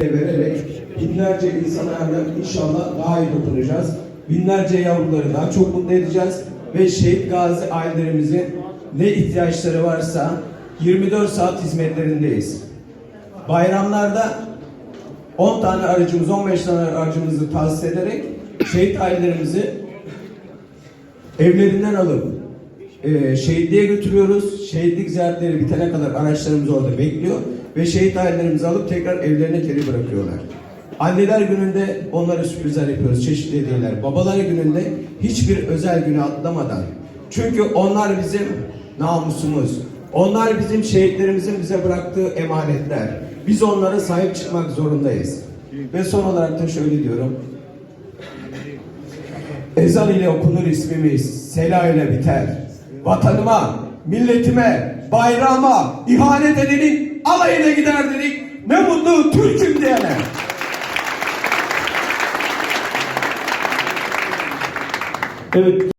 vererek binlerce insana yardım inşallah daha iyi dokunacağız. Binlerce yavruları daha çok mutlu edeceğiz ve şehit gazi ailelerimizin ne ihtiyaçları varsa 24 saat hizmetlerindeyiz. Bayramlarda 10 tane aracımız, 15 tane aracımızı tahsis ederek şehit ailelerimizi evlerinden alıp e, şehitliğe götürüyoruz. Şehitlik ziyaretleri bitene kadar araçlarımız orada bekliyor ve şehit ailelerimizi alıp tekrar evlerine geri bırakıyorlar. Anneler gününde onlara sürprizler yapıyoruz, çeşitli hediyeler. Babalar gününde hiçbir özel günü atlamadan. Çünkü onlar bizim namusumuz. Onlar bizim şehitlerimizin bize bıraktığı emanetler. Biz onlara sahip çıkmak zorundayız. Ve son olarak da şöyle diyorum. Ezan ile okunur ismimiz, sela ile biter. Vatanıma, milletime, bayrağıma ihanet edenin alayına gider dedik. Ne mutlu Türk'üm diyene. Evet